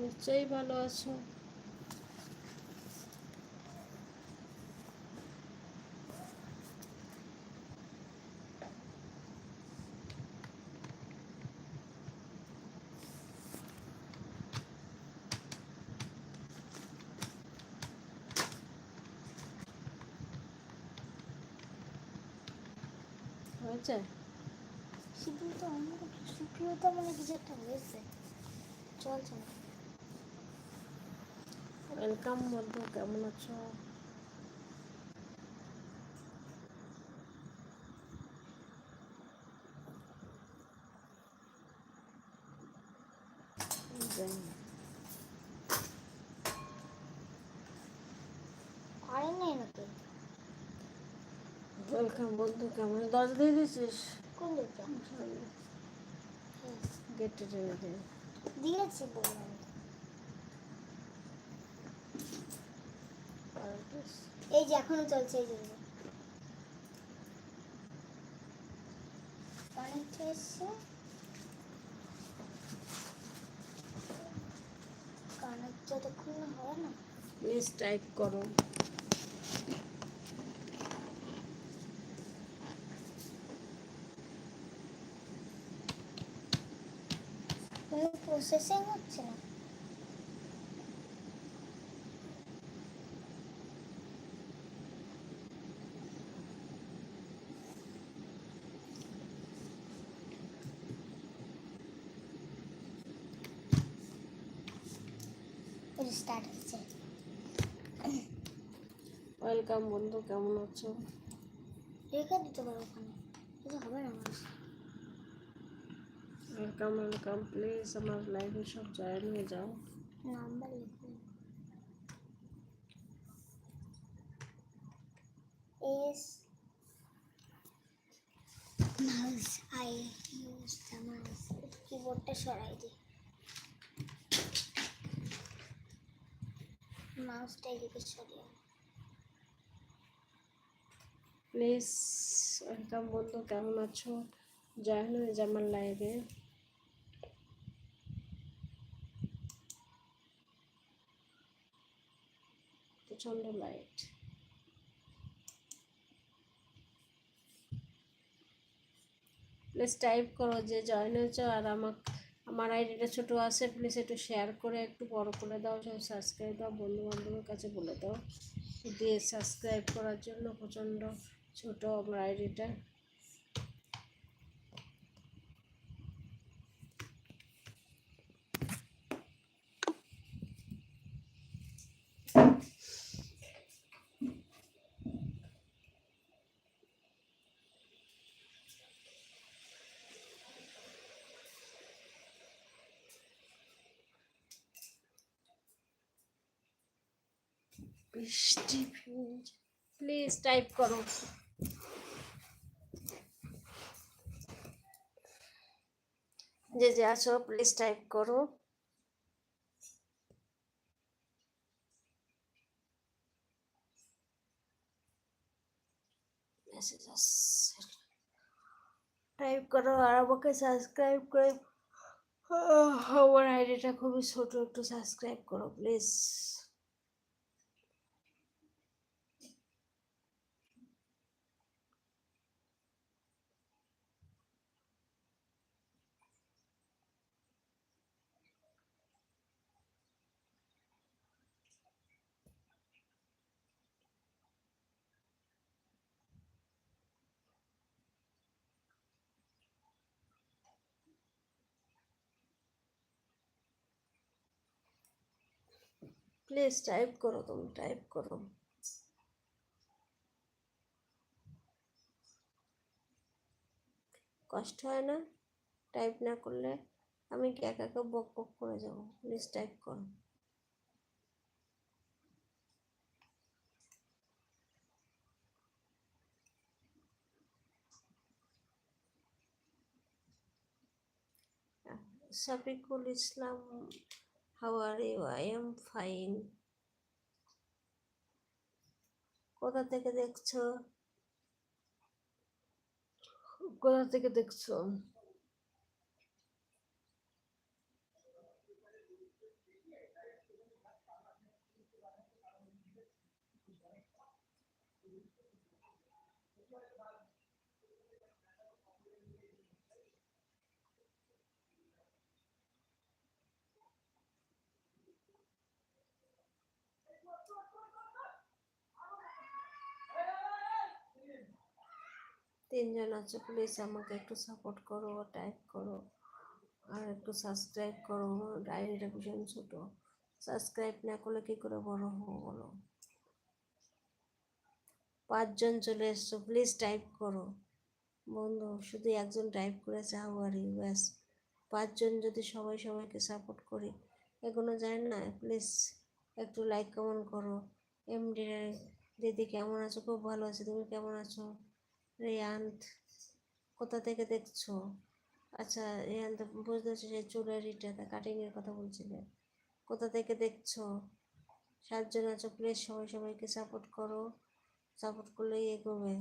নিশ্চয়ই ভালো আছো। হয়েছে? সিপিউটা অন্য সিপিউটা মানে কিছু একটা হয়েছে। চলছে না। ওয়েলকাম বন্ধু কেমন আছো ওয়েলকাম বন্ধু কেমন দশ দিয়ে দিয়েছিস কোন দিকটা গেটে দিয়েছি বললাম আর বেশ। এই যে এখনও চলছে এই জন্য কানেক্ট এসছে কানেক্ট যতক্ষণ না হয় না। প্লিজ টাইপ করো। প্রসেসিং হচ্ছে না? স্টার্ট হচ্ছে। ওয়েলকাম বন্ধু কেমন আছো? রেখে দিতে পারো ওখানে। কিছু হবে না আমার। ওয়েলকাম ওয়েলকাম প্লিজ আমার লাইভে সব জয়েন হয়ে যাও। নাম্বার লিখুন S mouse I use the mouse কিবোর্ডটা সরাই দিই। মাউসটা এদিকে সরিয়ে। প্লিজ ওয়েলকাম বন্ধু, কেমন আছো? জয়েন হয়ে আমার লাইভে প্রচণ্ড লাইট প্লিজ টাইপ করো যে জয়েন হয়েছো আর আমার আমার আইডিটা ছোটো আছে প্লিজ একটু শেয়ার করে একটু বড় করে দাও, সব সাবস্ক্রাইব দাও বন্ধু বান্ধবের কাছে বলে দাও। দিয়ে সাবস্ক্রাইব করার জন্য প্রচণ্ড ছোটো আমার আইডিটা। বৃষ্টি প্লিজ টাইপ করো। যে যে আছো, প্লিজ টাইপ করো। টাইপ করো আর আমাকে সাবস্ক্রাইব করে আমার আইডিটা খুবই ছোট, একটু সাবস্ক্রাইব করো প্লিজ প্লিজ টাইপ করো তুমি টাইপ করো কষ্ট হয় না টাইপ না করলে আমি একা একা বক বক করে যাব? প্লিজ টাইপ করো। Safikul Islam how are you I am fine কোথা থেকে দেখছ? কোথা থেকে দেখছ? তিনজন আছো প্লিজ আমাকে একটু সাপোর্ট করো টাইপ করো, আর একটু সাবস্ক্রাইব করো, ডায়েরিটা ভীষণ ছোটো। সাবস্ক্রাইব না করলে কী করে বড় হব বলো? পাঁচজন চলে এসছো প্লিজ টাইপ করো। বন্ধু, শুধু একজন টাইপ করে চাও আর ব্যাস। পাঁচজন যদি সবাই সবাইকে সাপোর্ট করি এগোনো যায় না? প্লিজ একটু লাইক কমেন্ট করো। এমডি দিদি কেমন আছো? খুব ভালো আছি, তুমি কেমন আছো? রেয়ান্ত কোথা থেকে দেখছ? আচ্ছা রেয়ান্ত বুঝতে পারছি সেই চুলের ইটাতে কাটিংয়ের কথা বলছিলে। কোথা থেকে দেখছ? সাতজন আছো প্লিজ সবাই সবাইকে সাপোর্ট করো। সাপোর্ট করলেই এগোবে।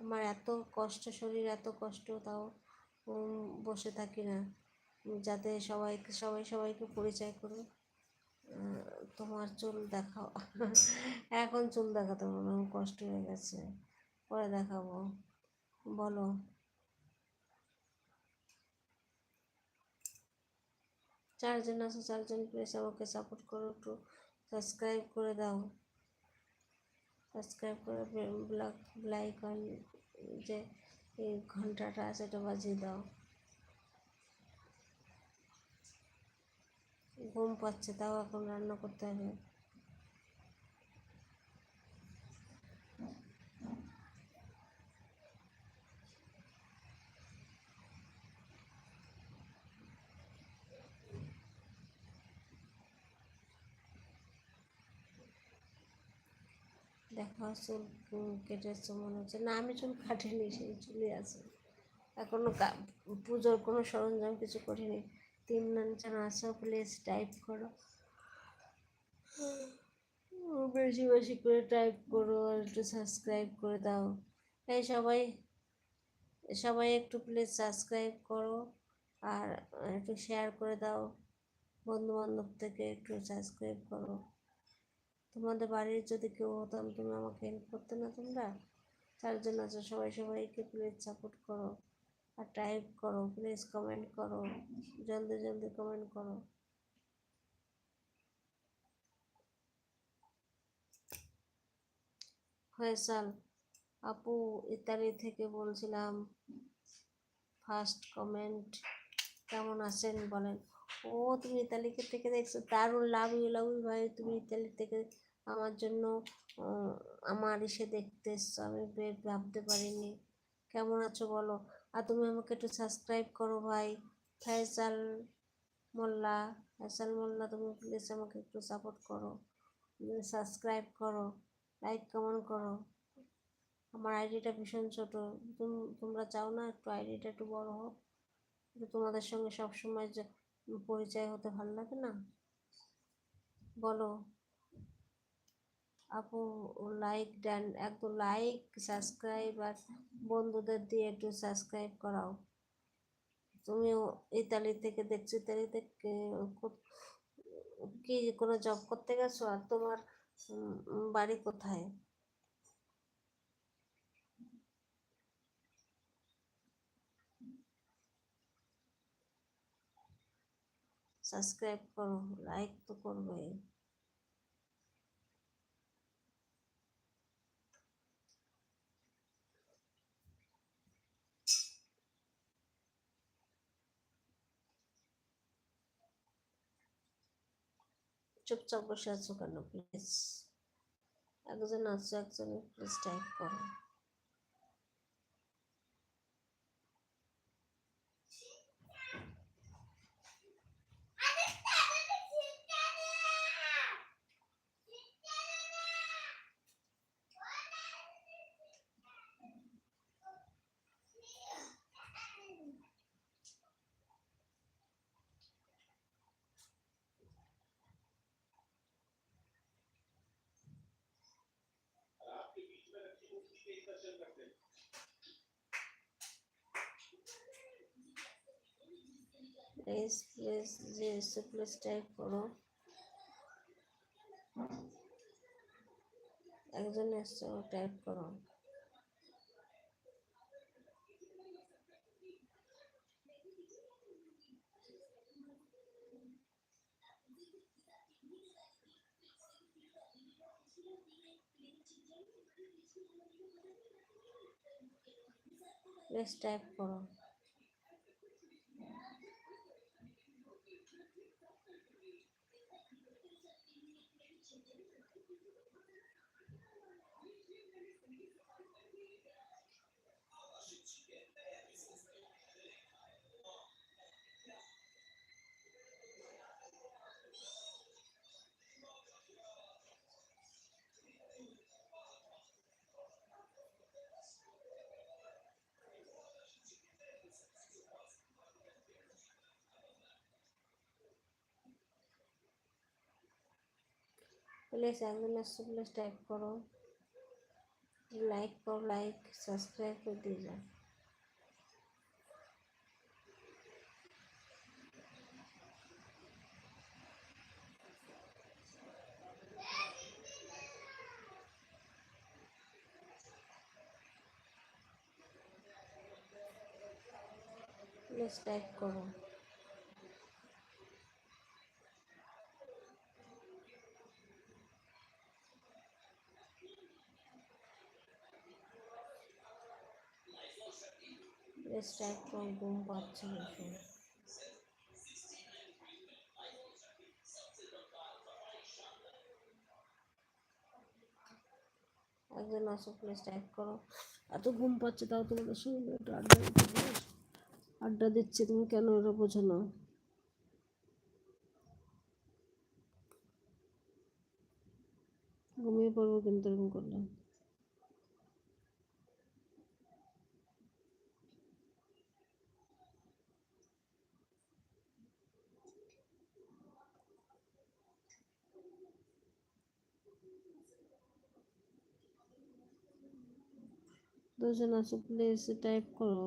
আমার এত কষ্ট, শরীর এত কষ্ট, তাও বসে থাকি না। যাতে সবাইকে সবাই সবাইকে পরিচয় করো আহ, তোমার চুল দেখাও। এখন চুল দেখাতে পারব কষ্ট হয়ে গেছে। পরে দেখাবো। বলো। চারজন আছে চারজন প্লিজ আমাকে সাপোর্ট করো একটু। সাবস্ক্রাইব করে দাও। সাবস্ক্রাইব করে ব্ল্যাক ব্লাইকন যে ঘন্টাটা আছে এটা বাজিয়ে দাও। ঘুম পাচ্ছে, তাও এখন রান্না করতে হবে। দেখা, চুল কেটেছে, মনে হচ্ছে। না, আমি চুল কাটিনি, সেই চুলই আছে। এখনও পুজোর কোনো সরঞ্জাম কিছু করিনি। তিন জন আসো প্লিজ টাইপ করো। বেশি বেশি করে টাইপ করো আর একটু সাবস্ক্রাইব করে দাও। এই সবাই সবাই একটু প্লিজ সাবস্ক্রাইব করো আর একটু শেয়ার করে দাও। বন্ধু বান্ধব থেকে একটু সাবস্ক্রাইব করো। তোমাদের বাড়ির যদি কেউ হতাম, তুমি আমাকে হেল্প করতে না তোমরা? তার জন্য আছো সবাই সবাইকে প্লিজ সাপোর্ট করো। আর টাইপ করো প্লিজ কমেন্ট করো, জলদি জলদি কমেন্ট করো। ফয়সাল আপু ইতালি থেকে বলছিলাম ফার্স্ট কমেন্ট কেমন আছেন বলেন। ও, তুমি ইতালি থেকে দেখছ? দারুণ লাভ ইউ লাভ ইউ ভাই, তুমি ইতালি থেকে আমার জন্য আমার এসে দেখতে এসছো, আমি ভাবতে পারিনি। কেমন আছো বলো? আর তুমি আমাকে একটু সাবস্ক্রাইব করো ভাই। ফয়সাল মোল্লা ফয়সাল মোল্লা, তুমি প্লিজ আমাকে একটু সাপোর্ট করো। সাবস্ক্রাইব করো লাইক কমেন্ট করো। আমার আইডিটা ভীষণ ছোট। তুম- তোমরা চাও না একটু আইডিটা একটু বড় হোক? তোমাদের সঙ্গে সবসময় পরিচয় হতে ভালো লাগে না? বলো। আপু লাইক দেন, একটু লাইক সাবস্ক্রাইব আর বন্ধুদের দিয়ে একটু সাবস্ক্রাইব করাও। তুমিও ইতালি থেকে দেখছ, ইতালি থেকে কি কোনো জব করতে গেছো আর তোমার বাড়ি কোথায়? সাবস্ক্রাইব করো লাইক তো করবে চুপচাপ বসে আছো কেন প্লিজ একজন আছো একজন প্লিজ টাইপ করো। S plus J S plus type करो एक এসছে ও टाइप करो প্লেস টাইপ করো। প্লিজ একজন আসছে প্লিজ টাইপ করো লাইক করো লাইক সাবস্ক্রাইব করে দিয়ে যাও প্লিজ টাইপ করো ঘুম পাচ্ছে ভীষণ একজন আসো প্লিজ টাইপ করো। এত ঘুম পাচ্ছে, তাও তোমাদের সঙ্গে একটু আড্ডা দিতে? আড্ডা দিচ্ছে, তুমি কেন ওরা বোঝো না? ঘুমিয়ে পড়ব কিন্তু এরকম করলে দুজন আসো প্লিজ টাইপ করো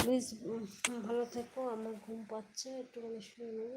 প্লিজ ভালো থেকো আমার ঘুম পাচ্ছে একটুখানি শুয়ে নেব